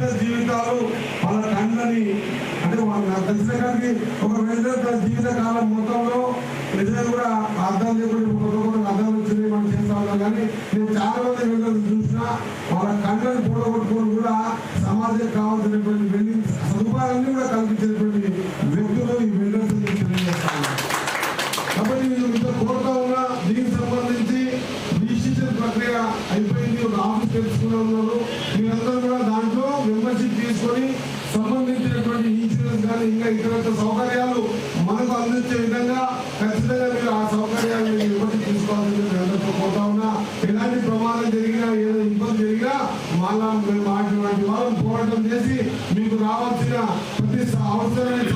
Business జీవితాలు వాళ్ళ కళ్ళని అంటే నాకు తెలిసిన కానీ ఒక రెసిడెంట్ జీవిత కాలం మొత్తంలో నిజంగా కూడా అర్థం చేయకుండా అర్థం వచ్చింది మనం చేస్తా ఉన్నాం కానీ నేను చాలా మంది రెసిడెంట్ చూసినా వాళ్ళ కండ్రని పూడగొట్టుకొని కూడా సమాజం కావాల్సినటువంటి వెళ్ళి సదుపాయాలన్నీ కూడా కల్పించేటువంటి వ్యక్తులు ఈ బిల్డర్స్ కాబట్టి ఇంత కోరుతా ఉన్నా దీనికి సంబంధించి రిజిస్ట్రేషన్ ప్రక్రియ అయిపోయింది. ఒక ఆఫీస్ తెలుసుకునే ఉన్నారు. సంబంధించినటువంటి ఇన్సూరెన్స్ కానీ ఇంకా ఇతర సౌకర్యాలు మనకు అందించే విధంగా ఖచ్చితంగా మీరు ఆ సౌకర్యాలను ఇబ్బంది తీసుకోవాలని అందరితో కోరుతా ఉన్నా. ఎలాంటి ప్రమాదం జరిగినా ఏదో ఇబ్బంది జరిగినా మళ్ళా మేము వాటి వాటి వాళ్ళని పోరాటం చేసి మీకు రావాల్సిన ప్రతి అవసరమైన